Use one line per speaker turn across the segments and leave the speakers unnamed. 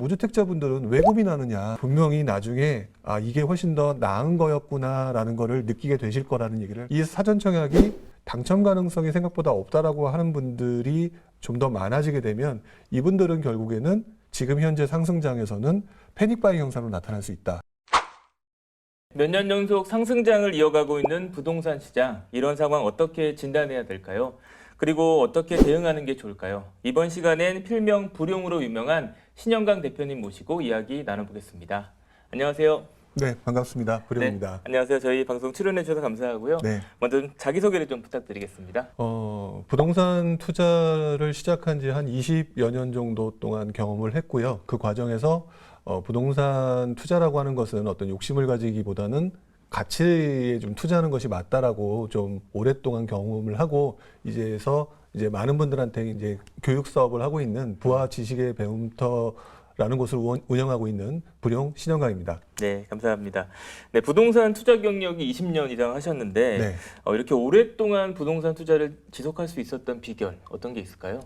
무주택자분들은 왜 고민하느냐. 분명히 나중에 아 이게 훨씬 더 나은 거였구나라는 거를 느끼게 되실 거라는 얘기를 이 사전 청약이 당첨 가능성이 생각보다 없다라고 하는 분들이 좀 더 많아지게 되면 이분들은 결국에는 지금 현재 상승장에서는 패닉바이 현상으로 나타날 수 있다.
몇 년 연속 상승장을 이어가고 있는 부동산 시장 이런 상황 어떻게 진단해야 될까요? 그리고 어떻게 대응하는 게 좋을까요? 이번 시간엔 필명 불용으로 유명한 신영강 대표님 모시고 이야기 나눠보겠습니다. 안녕하세요.
네, 반갑습니다.
네,
구룡입니다.
안녕하세요. 저희 방송 출연해 주셔서 감사하고요.
네.
먼저 자기소개를 좀 부탁드리겠습니다.
어, 부동산 투자를 시작한 지 한 20여 년 정도 동안 경험을 했고요. 그 과정에서 어, 부동산 투자라고 하는 것은 어떤 욕심을 가지기보다는 가치에 좀 투자하는 것이 맞다라고 좀 오랫동안 경험을 하고 이제서 이제 많은 분들한테 이제 교육 사업을 하고 있는 부하 지식의 배움터 라는 곳을 운- 운영하고 있는 불용 신영강입니다.
네, 감사합니다. 네, 부동산 투자 경력이 20년 이상 하셨는데
네.
어, 이렇게 오랫동안 부동산 투자를 지속할 수 있었던 비결 어떤 게 있을까요?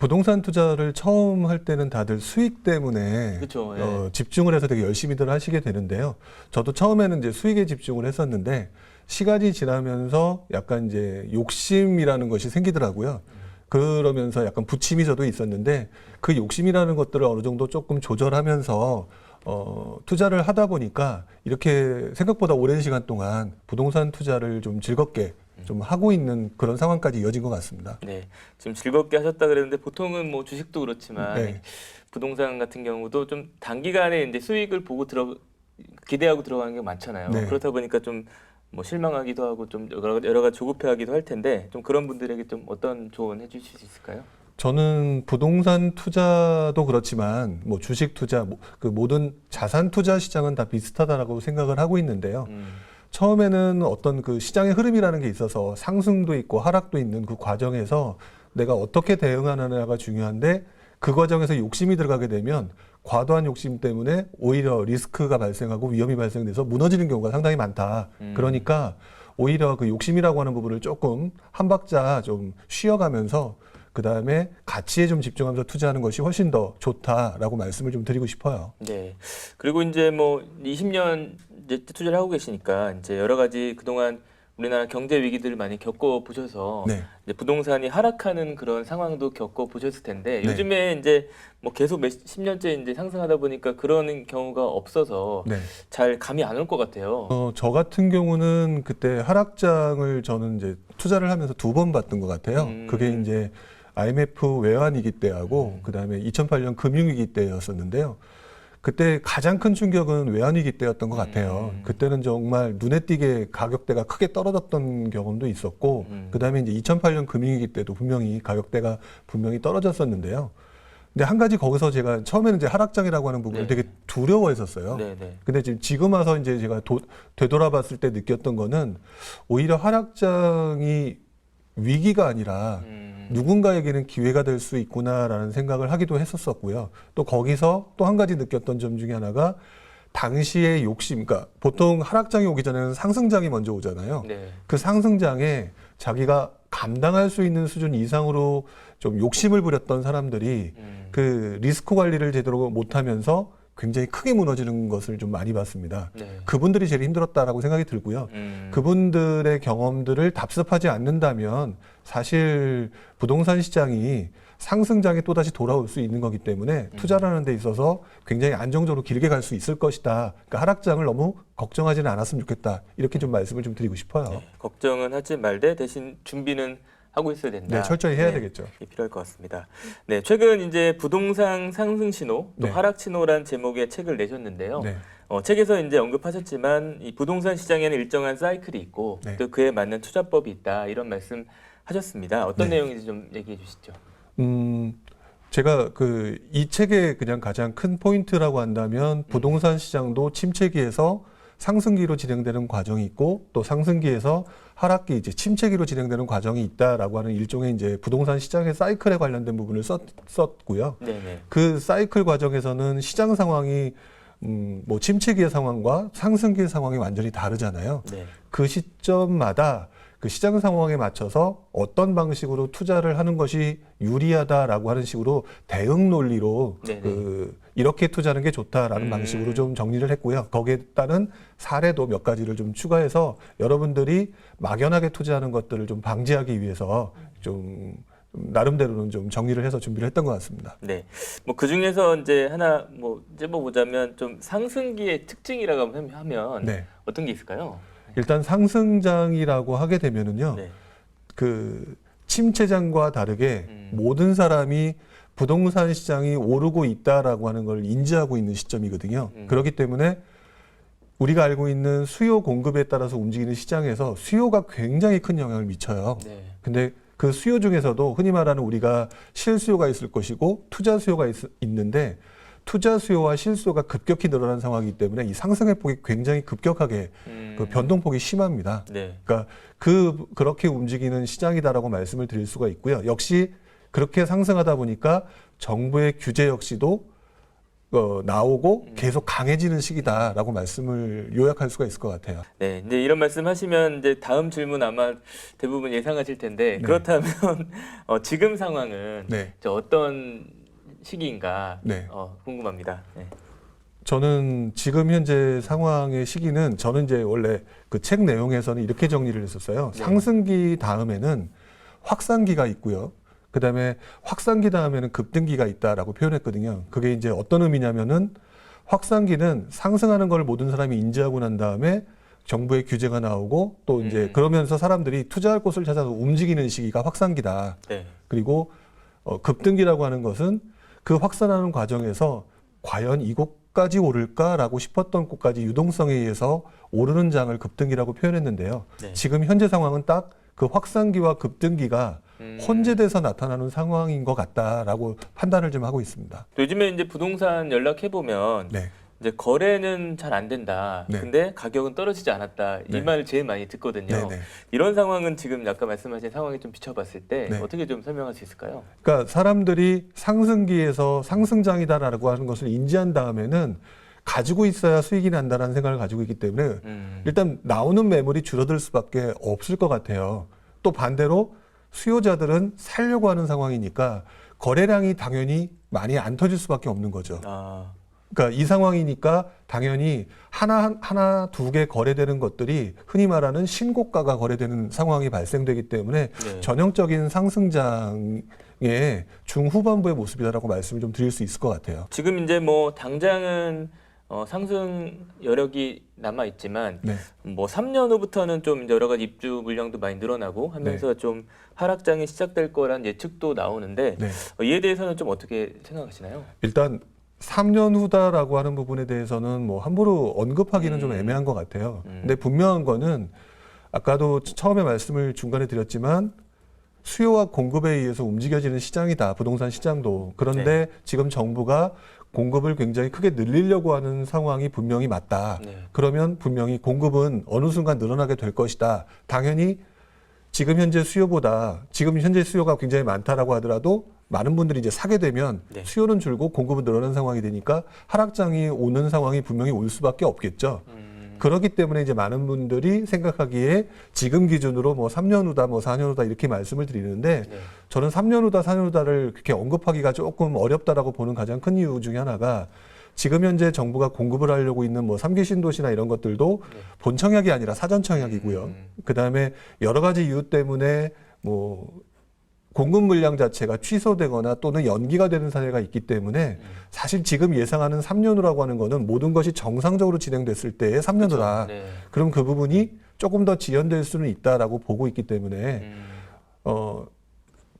부동산 투자를 처음 할 때는 다들 수익 때문에
그쵸, 예.
어, 집중을 해서 되게 열심히들 하시게 되는데요. 저도 처음에는 이제 수익에 집중을 했었는데 시간이 지나면서 약간 이제 욕심이라는 것이 생기더라고요. 그러면서 약간 부침이 저도 있었는데 그 욕심이라는 것들을 어느 정도 조금 조절하면서 어, 투자를 하다 보니까 이렇게 생각보다 오랜 시간 동안 부동산 투자를 좀 즐겁게 좀 하고 있는 그런 상황까지 이어진 것 같습니다.
네, 지금 즐겁게 하셨다 그랬는데 보통은 뭐 주식도 그렇지만
네.
부동산 같은 경우도 좀 단기간에 이제 수익을 보고 들어 기대하고 들어가는 게 많잖아요.
네.
그렇다 보니까 좀 뭐 실망하기도 하고 좀 여러, 여러 가지 조급해하기도 할 텐데 좀 그런 분들에게 좀 어떤 조언 해주실 수 있을까요?
저는 부동산 투자도 그렇지만 뭐 주식 투자 뭐그 모든 자산 투자 시장은 다 비슷하다라고 생각을 하고 있는데요.
음,
처음에는 어떤 그 시장의 흐름이라는 게 있어서 상승도 있고 하락도 있는 그 과정에서 내가 어떻게 대응하느냐가 중요한데 그 과정에서 욕심이 들어가게 되면 과도한 욕심 때문에 오히려 리스크가 발생하고 위험이 발생돼서 무너지는 경우가 상당히 많다.
음.
그러니까 오히려 그 욕심이라고 하는 부분을 조금 한 박자 좀 쉬어가면서 그 다음에 가치에 좀 집중하면서 투자하는 것이 훨씬 더 좋다라고 말씀을 좀 드리고 싶어요.
네. 그리고 이제 뭐 20년 이제 투자를 하고 계시니까 이제 여러 가지 그동안 우리나라 경제 위기들을 많이 겪어 보셔서
네.
이제 부동산이 하락하는 그런 상황도 겪어 보셨을 텐데
네.
요즘에 이제 뭐 계속 몇십 년째 이제 상승하다 보니까 그런 경우가 없어서
네.
잘 감이 안 올 것 같아요.
어, 저 같은 경우는 그때 하락장을 저는 이제 투자를 하면서 두 번 봤던 것 같아요.
음.
그게 이제 IMF 외환위기 때하고
음.
그 다음에 2008년 금융위기 때였었는데요. 그때 가장 큰 충격은 외환위기 때였던 것 같아요.
음.
그때는 정말 눈에 띄게 가격대가 크게 떨어졌던 경험도 있었고,
음.
그 다음에 이제 2008년 금융위기 때도 분명히 가격대가 분명히 떨어졌었는데요. 근데 한 가지 거기서 제가 처음에는 이제 하락장이라고 하는 부분을
네.
되게 두려워했었어요.
네, 네.
근데 지금 지금 와서 이제 제가 도, 되돌아봤을 때 느꼈던 거는 오히려 하락장이 위기가 아니라
음.
누군가에게는 기회가 될 수 있구나라는 생각을 하기도 했었었고요. 또 거기서 또 한 가지 느꼈던 점 중에 하나가 당시의 욕심, 그러니까 보통 하락장이 오기 전에는 상승장이 먼저 오잖아요.
네.
그 상승장에 자기가 감당할 수 있는 수준 이상으로 좀 욕심을 부렸던 사람들이
음.
그 리스크 관리를 제대로 못하면서 굉장히 크게 무너지는 것을 좀 많이 봤습니다.
네.
그분들이 제일 힘들었다라고 생각이 들고요.
음.
그분들의 경험들을 답습하지 않는다면 사실 부동산 시장이 상승장에 또다시 돌아올 수 있는 거기 때문에 투자라는 데 있어서 굉장히 안정적으로 길게 갈 수 있을 것이다. 그러니까 하락장을 너무 걱정하지는 않았으면 좋겠다. 이렇게 좀 말씀을 좀 드리고 싶어요.
네. 걱정은 하지 말되 대신 준비는 하고 있어야 된다.
네, 철저히 해야 되겠죠.
이게 필요할 것 같습니다. 네, 최근 이제 부동산 상승 신호 또
네.
하락 신호란 제목의 책을 내셨는데요.
네.
어, 책에서 이제 언급하셨지만 이 부동산 시장에는 일정한 사이클이 있고
네.
또 그에 맞는 투자법이 있다 이런 말씀 하셨습니다. 어떤
네.
내용인지 좀 얘기해 주시죠.
음, 제가 그 이 책의 그냥 가장 큰 포인트라고 한다면 부동산 시장도 침체기에서 상승기로 진행되는 과정이 있고 또 상승기에서 하락기 이제 침체기로 진행되는 과정이 있다라고 하는 일종의 이제 부동산 시장의 사이클에 관련된 부분을 썼, 썼고요.
네, 네.
그 사이클 과정에서는 시장 상황이 음, 뭐 침체기의 상황과 상승기의 상황이 완전히 다르잖아요.
네.
그 시점마다 그 시장 상황에 맞춰서 어떤 방식으로 투자를 하는 것이 유리하다라고 하는 식으로 대응 논리로
네네.
그 이렇게 투자하는 게 좋다라는
음.
방식으로 좀 정리를 했고요. 거기에 따른 사례도 몇 가지를 좀 추가해서 여러분들이 막연하게 투자하는 것들을 좀 방지하기 위해서 좀 나름대로는 좀 정리를 해서 준비를 했던 것 같습니다.
네. 뭐 그 중에서 이제 하나 뭐 찝어보자면 좀 상승기의 특징이라고 하면- 하면
네.
어떤 게 있을까요?
일단 상승장이라고 하게 되면은요.
네.
그 침체장과 다르게
음.
모든 사람이 부동산 시장이 오르고 있다라고 하는 걸 인지하고 있는 시점이거든요.
음.
그렇기 때문에 우리가 알고 있는 수요 공급에 따라서 움직이는 시장에서 수요가 굉장히 큰 영향을 미쳐요.
네.
근데 그 수요 중에서도 흔히 말하는 우리가 실수요가 있을 것이고 투자 수요가 있, 는데 투자 수요와 실수요가 급격히 늘어난 상황이기 때문에 이 상승의 폭이 굉장히 급격하게
음.
그 변동폭이 심합니다.
네.
그러니까 그 그렇게 움직이는 시장이다라고 말씀을 드릴 수가 있고요. 역시 그렇게 상승하다 보니까 정부의 규제 역시도 어, 나오고
음.
계속 강해지는 시기다라고 말씀을 요약할 수가 있을 것 같아요.
네, 이제 이런 말씀하시면 이제 다음 질문 아마 대부분 예상하실 텐데
네.
그렇다면 어, 지금 상황은
네.
어떤 시기인가
네.
어, 궁금합니다. 네.
저는 지금 현재 상황의 시기는 저는 이제 원래 그 책 내용에서는 이렇게 정리를 했었어요.
네.
상승기 다음에는 확산기가 있고요. 그 다음에 확산기 다음에는 급등기가 있다라고 표현했거든요. 그게 이제 어떤 의미냐면은 확산기는 상승하는 걸 모든 사람이 인지하고 난 다음에 정부의 규제가 나오고 또 이제
음.
그러면서 사람들이 투자할 곳을 찾아서 움직이는 시기가 확산기다.
네.
그리고 어, 급등기라고 하는 것은 그 확산하는 과정에서 과연 이곳까지 오를까라고 싶었던 곳까지 유동성에 의해서 오르는 장을 급등기라고 표현했는데요.
네.
지금 현재 상황은 딱 그 확산기와 급등기가
음.
혼재돼서 나타나는 상황인 것 같다라고 판단을 좀 하고 있습니다.
요즘에 이제 부동산 연락해 보면
네.
이제 거래는 잘 안 된다.
네.
근데 가격은 떨어지지 않았다. 이
네.
말 제일 많이 듣거든요.
네 네.
이런 상황은 지금 아까 말씀하신 상황에 좀 비춰봤을 때
네.
어떻게 좀 설명할 수 있을까요?
그러니까 사람들이 상승기에서 상승장이다라고 하는 것을 인지한 다음에는 가지고 있어야 수익이 난다라는 생각을 가지고 있기 때문에
음.
일단 나오는 매물이 줄어들 수밖에 없을 것 같아요. 또 반대로 수요자들은 살려고 하는 상황이니까 거래량이 당연히 많이 안 터질 수밖에 없는 거죠.
아,
그러니까 이 상황이니까 당연히 하나 하나 두 개 거래되는 것들이 흔히 말하는 신고가가 거래되는 상황이 발생되기 때문에
네.
전형적인 상승장의 중후반부의 모습이다라고 말씀을 좀 드릴 수 있을 것 같아요.
지금 이제 뭐 당장은 어, 상승 여력이 남아 있지만
네.
뭐 3년 후부터는 좀 여러 가지 입주 물량도 많이 늘어나고 하면서 좀 하락장이 시작될 거란 예측도 나오는데
네.
어, 이에 대해서는 좀 어떻게 생각하시나요?
일단 3년 후다라고 하는 부분에 대해서는 뭐 함부로 언급하기는 좀
음.
애매한 것 같아요.
음.
근데 분명한 거는 아까도 처음에 말씀을 중간에 드렸지만 수요와 공급에 의해서 움직여지는 시장이다. 부동산 시장도. 그런데
네.
지금 정부가 공급을 굉장히 크게 늘리려고 하는 상황이 분명히 맞다.
네.
그러면 분명히 공급은 어느 순간 늘어나게 될 것이다. 당연히 지금 현재 수요보다 지금 현재 수요가 굉장히 많다라고 하더라도 많은 분들이 이제 사게 되면
네.
수요는 줄고 공급은 늘어나는 상황이 되니까 하락장이 오는 상황이 분명히 올 수밖에 없겠죠.
음,
그렇기 때문에 이제 많은 분들이 생각하기에 지금 기준으로 뭐 3년 후다, 뭐 4년 후다 이렇게 말씀을 드리는데
네.
저는 3년 후다, 4년 후다를 그렇게 언급하기가 조금 어렵다라고 보는 가장 큰 이유 중에 하나가 지금 현재 정부가 공급을 하려고 있는 뭐 3기 신도시나 이런 것들도
네.
본 청약이 아니라 사전 청약이고요.
음.
그다음에 여러 가지 이유 때문에 뭐 공급 물량 자체가 취소되거나 또는 연기가 되는 사례가 있기 때문에
음.
사실 지금 예상하는 3년 후라고 하는 거는 모든 것이 정상적으로 진행됐을 때의 3년 후다.
네.
그럼 그 부분이 조금 더 지연될 수는 있다라고 보고 있기 때문에
음,
어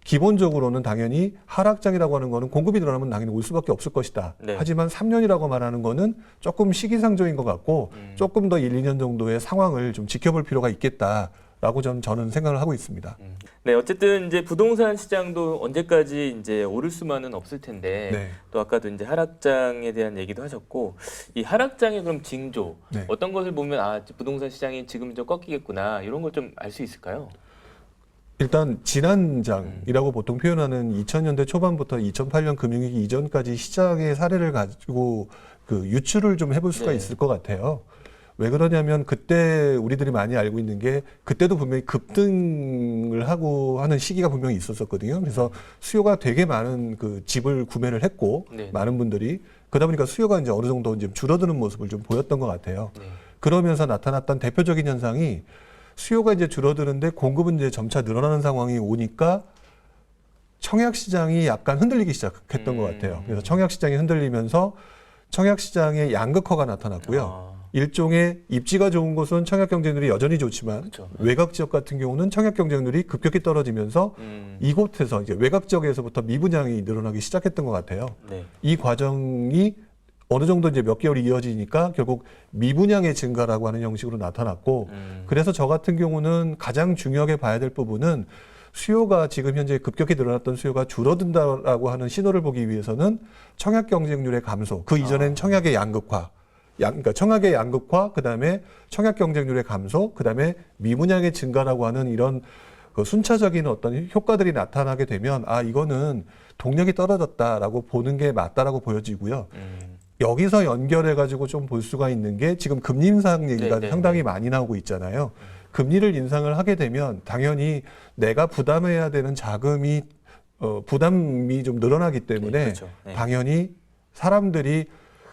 기본적으로는 당연히 하락장이라고 하는 거는 공급이 늘어나면 당연히 올 수밖에 없을 것이다.
네.
하지만 3년이라고 말하는 거는 조금 시기상조인 것 같고
음.
조금 더 1, 2년 정도의 상황을 좀 지켜볼 필요가 있겠다 라고 좀 저는 생각을 하고 있습니다.
음. 네, 어쨌든 이제 부동산 시장도 언제까지 이제 오를 수만은 없을 텐데
네.
또 아까도 이제 하락장에 대한 얘기도 하셨고 이 하락장의 그럼 징조
네.
어떤 것을 보면 아 부동산 시장이 지금 좀 꺾이겠구나 이런 걸 좀 알 수 있을까요?
일단 지난장이라고 보통 표현하는 2000년대 초반부터 2008년 금융위기 이전까지 시장의 사례를 가지고 그 유추를 좀 해볼 수가
네.
있을 것 같아요. 왜 그러냐면 그때 우리들이 많이 알고 있는 게 그때도 분명히 급등을 하고 하는 시기가 분명히 있었었거든요. 그래서 수요가 되게 많은 그 집을 구매를 했고
네.
많은 분들이 그러다 보니까 수요가 이제 어느 정도 이제 줄어드는 모습을 좀 보였던 것 같아요.
네.
그러면서 나타났던 대표적인 현상이 수요가 이제 줄어드는데 공급은 이제 점차 늘어나는 상황이 오니까 청약 시장이 약간 흔들리기 시작했던 것
음.
같아요. 그래서 청약 시장이 흔들리면서 청약 시장의 양극화가 나타났고요.
아,
일종의 입지가 좋은 곳은 청약 경쟁률이 여전히 좋지만
그렇죠.
외곽 지역 같은 경우는 청약 경쟁률이 급격히 떨어지면서
음,
이곳에서 이제 외곽 지역에서부터 미분양이 늘어나기 시작했던 것 같아요.
네.
이 과정이 어느 정도 이제 몇 개월이 이어지니까 결국 미분양의 증가라고 하는 형식으로 나타났고
음,
그래서 저 같은 경우는 가장 중요하게 봐야 될 부분은 수요가 지금 현재 급격히 늘어났던 수요가 줄어든다라고 하는 신호를 보기 위해서는 청약 경쟁률의 감소, 그 이전엔
아.
청약의 양극화, 양, 그러니까 청약의 양극화, 그 다음에 청약 경쟁률의 감소, 그 다음에 미분양의 증가라고 하는 이런 그 순차적인 어떤 효과들이 나타나게 되면 아 이거는 동력이 떨어졌다라고 보는 게 맞다라고 보여지고요.
음,
여기서 연결해 가지고 좀 볼 수가 있는 게 지금 금리 인상 얘기가
네, 네,
상당히
네.
많이 나오고 있잖아요. 금리를 인상을 하게 되면 당연히 내가 부담해야 되는 자금이 어, 부담이 좀 늘어나기 때문에
네, 그렇죠. 네.
당연히 사람들이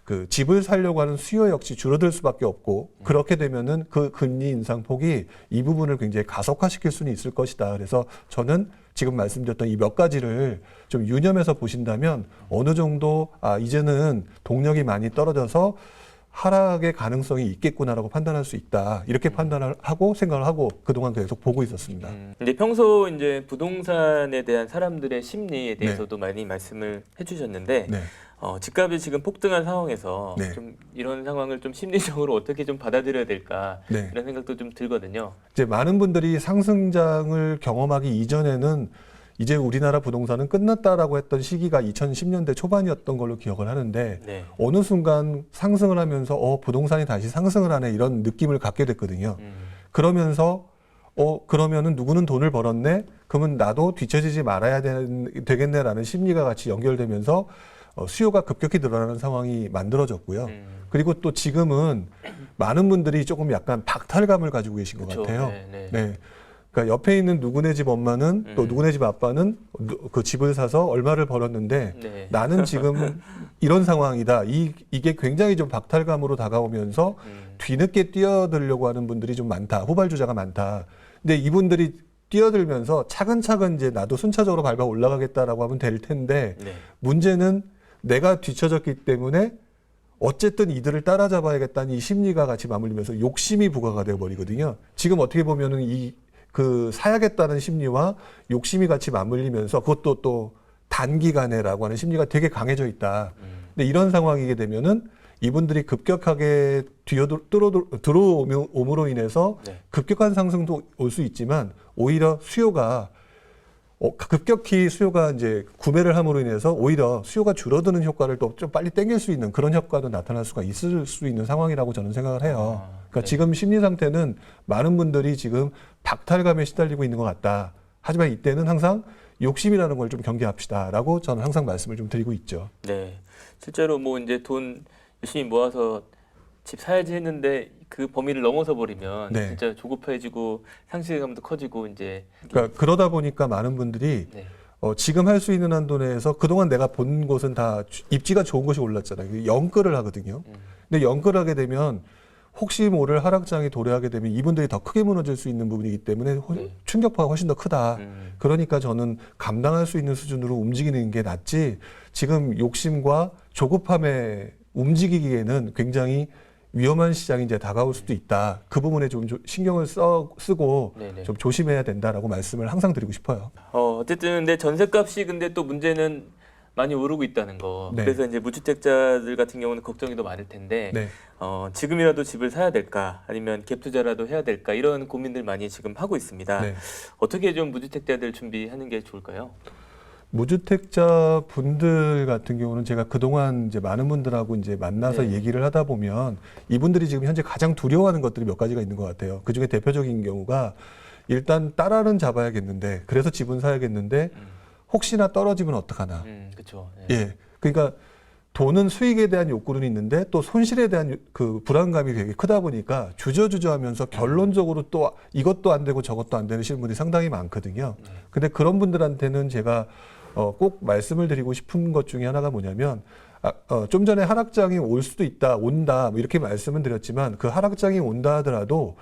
그 집을 살려고 하는 수요 역시 줄어들 수밖에 없고
음.
그렇게 되면은 그 금리 인상 폭이 이 부분을 굉장히 가속화시킬 수는 있을 것이다. 그래서 저는 지금 말씀드렸던 이 몇 가지를 좀 유념해서 보신다면 어느 정도 아 이제는 동력이 많이 떨어져서 하락의 가능성이 있겠구나라고 판단할 수 있다. 이렇게 판단을 하고 생각을 하고 그동안 계속 보고 있었습니다.
음, 근데 평소 이제 부동산에 대한 사람들의 심리에 대해서도 많이 말씀을 해주셨는데
네.
어, 집값이 지금 폭등한 상황에서
네.
좀 이런 상황을 좀 심리적으로 어떻게 좀 받아들여야 될까
네.
이런 생각도 좀 들거든요.
이제 많은 분들이 상승장을 경험하기 이전에는 이제 우리나라 부동산은 끝났다라고 했던 시기가 2010년대 초반이었던 걸로 기억을 하는데
네.
어느 순간 상승을 하면서 어 부동산이 다시 상승을 하네 이런 느낌을 갖게 됐거든요.
음,
그러면서 어 그러면은 누구는 돈을 벌었네 그러면 나도 뒤처지지 말아야 되, 되겠네라는 심리가 같이 연결되면서 어, 수요가 급격히 늘어나는 상황이 만들어졌고요.
음,
그리고 또 지금은 많은 분들이 조금 약간 박탈감을 가지고 계신 것
그쵸.
같아요.
네, 네.
네. 그러니까 옆에 있는 누구네 집 엄마는 또
음.
누구네 집 아빠는 누- 그 집을 사서 얼마를 벌었는데
네.
나는 지금 이런 상황이다. 이, 이게 굉장히 좀 박탈감으로 다가오면서
음,
뒤늦게 뛰어들려고 하는 분들이 좀 많다. 후발주자가 많다. 근데 이분들이 뛰어들면서 차근차근 이제 나도 순차적으로 밟아 올라가겠다라고 하면 될 텐데
네.
문제는 내가 뒤처졌기 때문에 어쨌든 이들을 따라잡아야겠다는 이 심리가 같이 맞물리면서 욕심이 부과가 되어 버리거든요. 지금 어떻게 보면은 이 그 사야겠다는 심리와 욕심이 같이 맞물리면서 그것도 또 단기간에라고 하는 심리가 되게 강해져 있다.
음,
근데 이런 상황이게 되면은 이분들이 급격하게 뒤어들 들어옴으로 인해서
네.
급격한 상승도 올 수 있지만 오히려 수요가 어, 급격히 수요가 이제 구매를 함으로 인해서 오히려 수요가 줄어드는 효과를 또 좀 빨리 땡길 수 있는 그런 효과도 나타날 수가 있을 수 있는 상황이라고 저는 생각을 해요.
아,
그러니까
네.
지금 심리 상태는 많은 분들이 지금 박탈감에 시달리고 있는 것 같다. 하지만 이때는 항상 욕심이라는 걸 좀 경계합시다라고 저는 항상 말씀을 좀 드리고 있죠.
네. 실제로 뭐 이제 돈 열심히 모아서 집 사야지 했는데 그 범위를 넘어서 버리면
네.
진짜 조급해지고 상실감도 커지고 이제
그러니까 그러다 보니까 많은 분들이
네.
어, 지금 할 수 있는 한도 내에서 그동안 내가 본 곳은 다 주- 입지가 좋은 곳이 올랐잖아요. 영끌을 하거든요.
음,
근데 영끌하게 되면 혹시 모를 하락장이 도래하게 되면 이분들이 더 크게 무너질 수 있는 부분이기 때문에 호-
네.
충격파가 훨씬 더 크다.
음,
그러니까 저는 감당할 수 있는 수준으로 움직이는 게 낫지 지금 욕심과 조급함에 움직이기에는 굉장히 위험한 시장이 이제 다가올 수도 있다. 그 부분에 좀 조- 신경을 써, 쓰고
네네.
좀 조심해야 된다라고 말씀을 항상 드리고 싶어요.
어, 어쨌든 근데 전세값이 근데 또 문제는 많이 오르고 있다는 거.
네.
그래서 이제 무주택자들 같은 경우는 걱정이 더 많을 텐데
네.
어, 지금이라도 집을 사야 될까 아니면 갭 투자라도 해야 될까 이런 고민들 많이 지금 하고 있습니다.
네.
어떻게 좀 무주택자들 준비하는 게 좋을까요?
무주택자 분들 같은 경우는 제가 그동안 이제 많은 분들하고 이제 만나서
네.
얘기를 하다 보면 이분들이 지금 현재 가장 두려워하는 것들이 몇 가지가 있는 것 같아요. 그 중에 대표적인 경우가 일단 딸아는 잡아야겠는데 그래서 집은 사야겠는데
음,
혹시나 떨어지면 어떡하나.
음 그렇죠.
예. 그러니까 돈은 수익에 대한 욕구는 있는데 또 손실에 대한 요- 그 불안감이 되게 크다 보니까 주저주저하면서 결론적으로 또 이것도 안 되고 저것도 안 되는 분들이 상당히 많거든요. 근데 그런 분들한테는 제가 어, 꼭 말씀을 드리고 싶은 것 중에 하나가 뭐냐면 아, 어, 좀 전에 하락장이 올 수도 있다, 온다 뭐 이렇게 말씀은 드렸지만 그 하락장이 온다 하더라도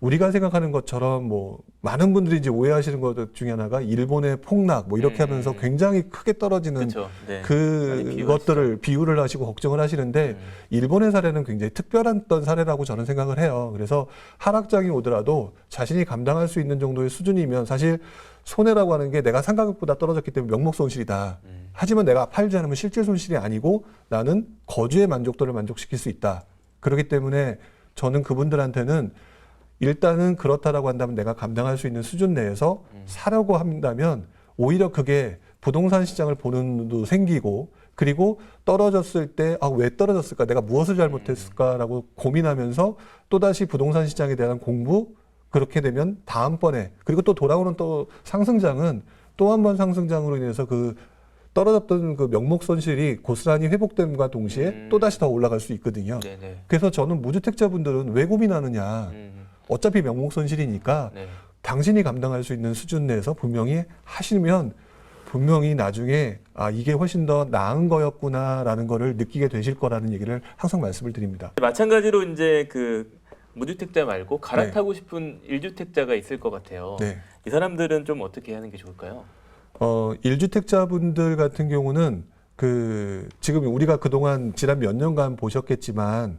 우리가 생각하는 것처럼 뭐 많은 분들이 이제 오해하시는 것 중에 하나가 일본의 폭락 뭐 이렇게
음.
하면서 굉장히 크게 떨어지는.
네.
그. 것들을 비유를 하시고 걱정을 하시는데
음.
일본의 사례는 굉장히 특별한 어떤 사례라고 저는 생각을 해요. 그래서 하락장이 오더라도 자신이 감당할 수 있는 정도의 수준이면 사실 손해라고 하는 게 내가 상가격보다 떨어졌기 때문에 명목 손실이다.
음.
하지만 내가 팔지 않으면 실질 손실이 아니고 나는 거주의 만족도를 만족시킬 수 있다. 그렇기 때문에 저는 그분들한테는 일단은 그렇다라고 한다면 내가 감당할 수 있는 수준 내에서
음.
사려고 한다면 오히려 그게 부동산 시장을 보는 눈도 생기고 그리고 떨어졌을 때 아 왜 떨어졌을까 내가 무엇을 잘못했을까라고 고민하면서 또다시 부동산 시장에 대한 공부 그렇게 되면 다음번에 그리고 또 돌아오는 또 상승장은 또 한 번 상승장으로 인해서 그 떨어졌던 그 명목 손실이 고스란히 회복됨과 동시에
음.
또 다시 더 올라갈 수 있거든요.
네네.
그래서 저는 무주택자분들은 왜 고민하느냐.
음.
어차피 명목 손실이니까
네.
당신이 감당할 수 있는 수준 내에서 분명히 하시면 분명히 나중에 아 이게 훨씬 더 나은 거였구나라는 거를 느끼게 되실 거라는 얘기를 항상 말씀을 드립니다.
마찬가지로 이제 그 무주택자 말고 갈아타고 싶은 일주택자가 있을 것 같아요.
네.
이 사람들은 좀 어떻게 하는 게 좋을까요?
어, 일주택자분들 같은 경우는 그 지금 우리가 그동안 지난 몇 년간 보셨겠지만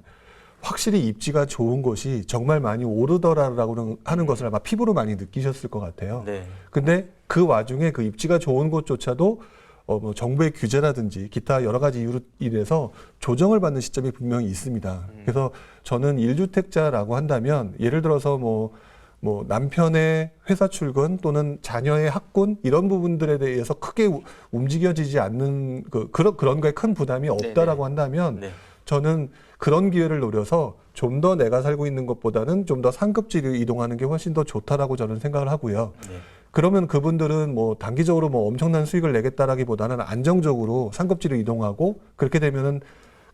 확실히 입지가 좋은 곳이 정말 많이 오르더라라고 하는 것을 아마 피부로 많이 느끼셨을 것 같아요.
네.
근데 그 와중에 그 입지가 좋은 곳조차도 어, 뭐 정부의 규제라든지 기타 여러 가지 이유로 인해서 조정을 받는 시점이 분명히 있습니다.
음.
그래서 저는 일주택자라고 한다면 예를 들어서 뭐, 뭐 남편의 회사 출근 또는 자녀의 학군 이런 부분들에 대해서 크게 우- 움직여지지 않는 그, 그런, 그런 거에 큰 부담이 없다라고 한다면
네.
저는 그런 기회를 노려서 좀 더 내가 살고 있는 것보다는 좀 더 상급지를 이동하는 게 훨씬 더 좋다라고 저는 생각을 하고요.
네.
그러면 그분들은 뭐 단기적으로 뭐 엄청난 수익을 내겠다라기보다는 안정적으로 상급지로 이동하고 그렇게 되면은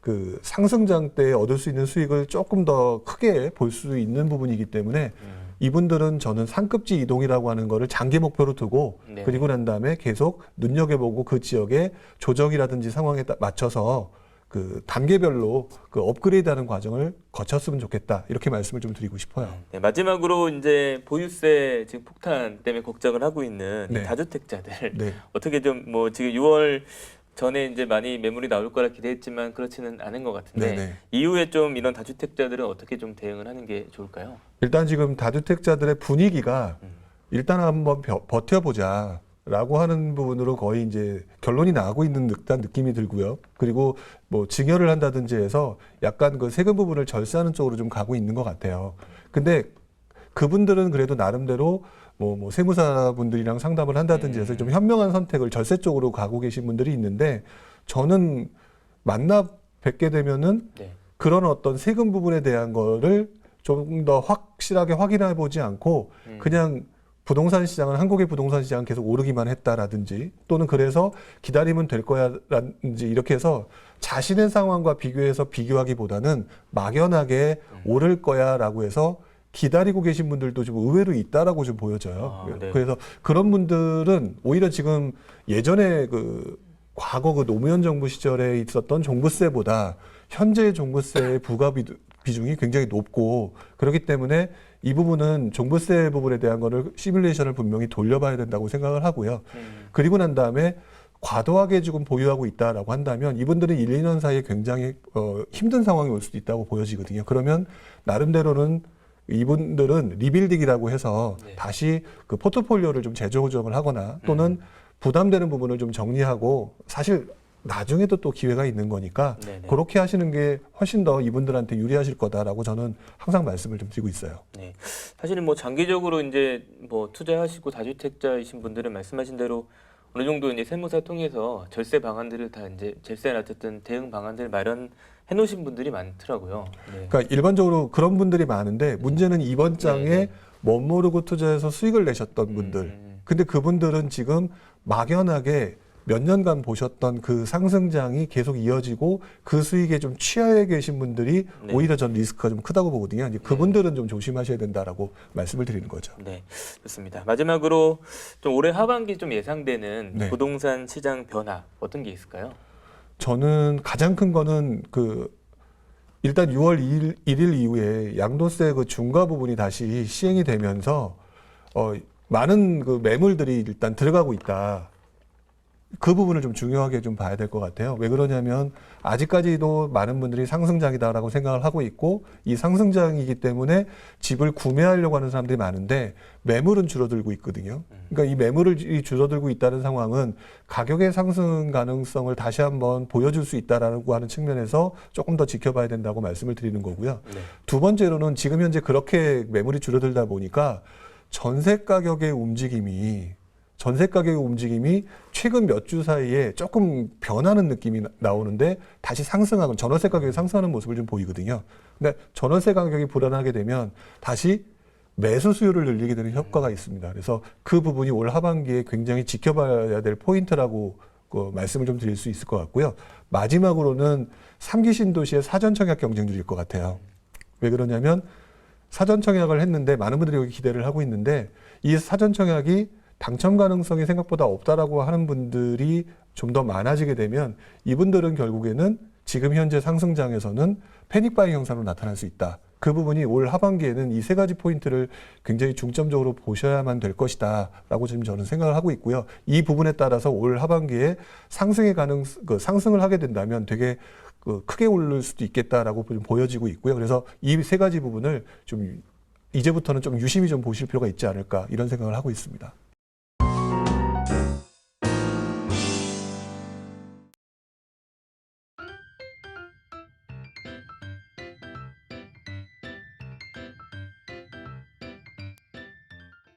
그 상승장 때 얻을 수 있는 수익을 조금 더 크게 볼 수 있는 부분이기 때문에
음.
이분들은 저는 상급지 이동이라고 하는 거를 장기 목표로 두고
네.
그리고 난 다음에 계속 눈여겨보고 그 지역의 조정이라든지 상황에 따- 맞춰서 그 단계별로 그 업그레이드하는 과정을 거쳤으면 좋겠다 이렇게 말씀을 좀 드리고 싶어요.
네, 마지막으로 이제 보유세 지금 폭탄 때문에 걱정을 하고 있는 이
네.
다주택자들
네.
어떻게 좀 뭐 지금 6월 전에 이제 많이 매물이 나올 거라 기대했지만 그렇지는 않은 것 같은데
네네.
이후에 좀 이런 다주택자들은 어떻게 좀 대응을 하는 게 좋을까요?
일단 지금 다주택자들의 분위기가
음.
일단 한번 벼- 버텨보자. 라고 하는 부분으로 거의 이제 결론이 나고 있는 듯한 느낌이 들고요. 그리고 뭐 증여를 한다든지 해서 약간 그 세금 부분을 절세하는 쪽으로 좀 가고 있는 것 같아요. 근데 그분들은 그래도 나름대로 뭐, 뭐 세무사 분들이랑 상담을 한다든지 해서 좀 현명한 선택을 절세 쪽으로 가고 계신 분들이 있는데 저는 만나 뵙게 되면은
네.
그런 어떤 세금 부분에 대한 거를 좀 더 확실하게 확인해 보지 않고
음.
그냥 부동산 시장은 한국의 부동산 시장은 계속 오르기만 했다라든지 또는 그래서 기다리면 될 거야라든지 이렇게 해서 자신의 상황과 비교해서 비교하기보다는 막연하게
음.
오를 거야라고 해서 기다리고 계신 분들도 좀 의외로 있다라고 좀 보여져요.
아, 네.
그래서 그런 분들은 오히려 지금 예전에 그 과거 그 노무현 정부 시절에 있었던 종부세보다 현재의 종부세의 부과 비- 비중이 굉장히 높고 그렇기 때문에 이 부분은 종부세 부분에 대한 거를 시뮬레이션을 분명히 돌려봐야 된다고 생각을 하고요.
음.
그리고 난 다음에 과도하게 지금 보유하고 있다라고 한다면 이분들은 1, 2년 사이에 굉장히 어, 힘든 상황이 올 수도 있다고 보여지거든요. 그러면 나름대로는 이분들은 리빌딩이라고 해서
네.
다시 그 포트폴리오를 좀 재조정을 하거나 또는 부담되는 부분을 좀 정리하고 사실 나중에도 또 기회가 있는 거니까
네네.
그렇게 하시는 게 훨씬 더 이분들한테 유리하실 거다라고 저는 항상 말씀을 좀 드리고 있어요.
네. 사실은 뭐 장기적으로 이제 뭐 투자하시고 다주택자이신 분들은 말씀하신 대로 어느 정도 이제 세무사 통해서 절세 방안들을 다 이제 절세나 어쨌든 대응 방안들 마련 해 놓으신 분들이 많더라고요. 네.
그러니까 일반적으로 그런 분들이 많은데 문제는 이번 장에
네.
멋모르고 투자해서 수익을 내셨던 분들.
음,
근데 그분들은 지금 막연하게 몇 년간 보셨던 그 상승장이 계속 이어지고 그 수익에 좀 취하에 계신 분들이
네.
오히려 전 리스크가 좀 크다고 보거든요. 이제 그분들은 좀 조심하셔야 된다라고 말씀을 드리는 거죠.
네, 좋습니다. 마지막으로 좀 올해 하반기 좀 예상되는
네.
부동산 시장 변화 어떤 게 있을까요?
저는 가장 큰 거는 그 일단 6월 1일, 1일 이후에 양도세 그 중과 부분이 다시 시행이 되면서 어 많은 그 매물들이 일단 들어가고 있다. 그 부분을 좀 중요하게 좀 봐야 될 것 같아요. 왜 그러냐면 아직까지도 많은 분들이 상승장이다라고 생각을 하고 있고 이 상승장이기 때문에 집을 구매하려고 하는 사람들이 많은데 매물은 줄어들고 있거든요. 그러니까 이 매물이 줄어들고 있다는 상황은 가격의 상승 가능성을 다시 한번 보여줄 수 있다라고 하는 측면에서 조금 더 지켜봐야 된다고 말씀을 드리는 거고요.
네.
두 번째로는 지금 현재 그렇게 매물이 줄어들다 보니까 전세 가격의 움직임이 전세 가격의 움직임이 최근 몇 주 사이에 조금 변하는 느낌이 나- 나오는데 다시 상승하고 전월세 가격이 상승하는 모습을 좀 보이거든요. 근데 전월세 가격이 불안하게 되면 다시 매수 수요를 늘리게 되는 효과가 있습니다. 그래서 그 부분이 올 하반기에 굉장히 지켜봐야 될 포인트라고 그 말씀을 좀 드릴 수 있을 것 같고요. 마지막으로는 삼기 신도시의 사전 청약 경쟁률일 것 같아요. 왜 그러냐면 사전 청약을 했는데 많은 분들이 여기 기대를 하고 있는데 이 사전 청약이 당첨 가능성이 생각보다 없다라고 하는 분들이 좀 더 많아지게 되면 이분들은 결국에는 지금 현재 상승장에서는 패닉 바이 형상으로 나타날 수 있다. 그 부분이 올 하반기에는 이 세 가지 포인트를 굉장히 중점적으로 보셔야만 될 것이다 라고 지금 저는 생각을 하고 있고요. 이 부분에 따라서 올 하반기에 상승의 가능 그 상승을 하게 된다면 되게 그 크게 오를 수도 있겠다라고 좀 보여지고 있고요. 그래서 이 세 가지 부분을 좀 이제부터는 좀 유심히 좀 보실 필요가 있지 않을까 이런 생각을 하고 있습니다.